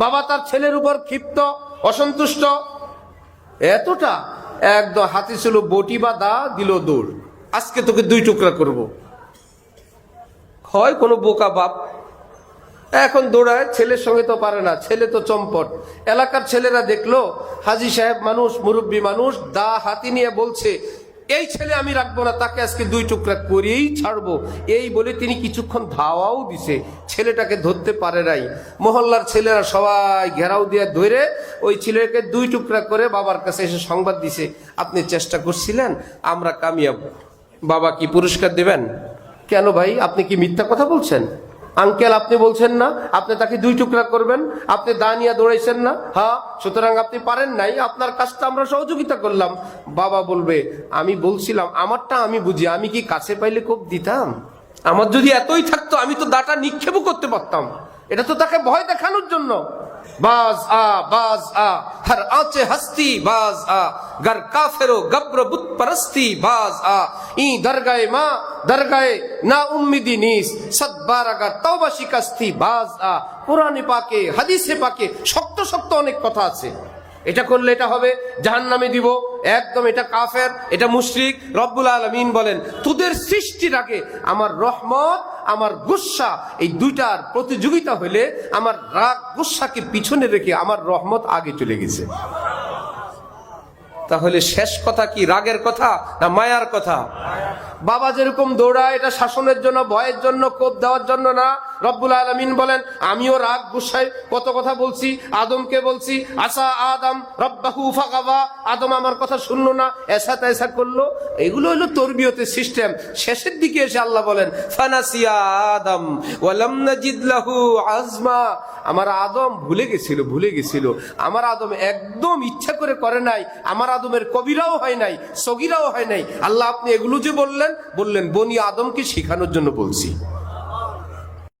বাবা তার ছেলের উপর ক্ষিপ্ত, অসন্তুষ্ট। এতটা একদম হাতে ছিল, বটি বা দা দিল দৌড়। আজকে তোকে দুই টুকরা করব। হয় কোনো বোকা বাপ। এখন দৌড়ায়, ছেলের সঙ্গে তো পারে না, ছেলে তো চম্পট। এলাকার ছেলেরা দেখল, হাজি সাহেব মানুষ, মুরব্বী মানুষ, দা হাতি নিয়ে বলছে এই ছেলে আমি রাখব না, তাকে আজকে দুই টুকরা করেই ছাড়বো। এই বলে তিনি কিছুক্ষণ ধাওয়াও দিছে। ছেলেটাকে ধরতে পারে নাই। মহল্লার ছেলেরা সবাই ঘেরাও দিয়ে ধরে ওই ছেলেকে দুই টুকরা করে বাবার কাছে এসে সংবাদ দিছে, আপনি চেষ্টা করছিলেন, আমরা কামিয়াব। বাবা কি পুরস্কার দেবেন? কেন ভাই, আপনি কি মিথ্যা কথা বলছেন? আঙ্কেল, আপনি বলছেন না, আপনি তাকে দুই টুকরা করবেন, আপনি দাঁড়িয়ে দৌড়াইছেন না? হ্যাঁ সুতরাং আপনি পারেন নাই, আপনার কাজটা আমরা সহযোগিতা করলাম। বাবা বলবে, আমি বলছিলাম, আমারটা আমি বুঝি, আমি কি কাছে পাইলে খুব দিতাম? আমার যদি এতই থাকতো, আমি তো দাটা নিক্ষেপও করতে পারতাম। এটা তো তাকে ভয় দেখানোর জন্য। বাজ আ বাজ আ। হর আঁচে হস্তি, বাজ আ। গর কাফেরো, গব্র বুত পরস্তি, বাজ আ। ই দরগায়ে মা, দরগায়ে না উম্মিদি নিস। সদবারাগা তওবা শিকাস্তি, বাজ আ। কোরআনে পাকে, হাদিসে পাকে, শক্ত শক্ত অনেক কথা আছে। এটা করলে এটা হবে জাহান নামে দিব। একদম এটা কাফের, এটা মুশরিক, রব্বুল আলমিন বলেন, তোদের সৃষ্টির আগে আমার রহমত, আমার গুসা, এই দুইটার প্রতিযোগিতা হইলে আমার রাগ গুসাকে পিছনে রেখে আমার রহমত আগে চলে গেছে। তাহলে শেষ কথা কি, রাগের কথা না মায়ার কথা? বাবা যেরকম দৌড়ায়, এটা শাসনের জন্য, ভয়ের জন্য, কোপ দেওয়ার জন্য না। রব্বুল আলমিন বলেন, আমিও রাগ গুসাই কত কথা বলছি, আদমকে বলছি আসা আদম, রব্বাহু ফাকাবা আদম আমার কথা শুনলো না, এসা তেসা করল। এগুলো হলো তরবিয়তের সিস্টেম। শেষের দিকে এসে আল্লাহ বলেন, ফানাসিয়া আদম, ওয়ালাম নাজিদ লাহু আজমা। আমার আদম ভুলে গেছিল ভুলে গেছিল। আমার আদম একদম ইচ্ছা করে করে নাই। আমার আদমের কবিরাও হয় নাই, সগিরাও হয় নাই। আল্লাহ আপনি এগুলো যে বললেন বললেন বনি আদমকে শেখানোর জন্য বলছি।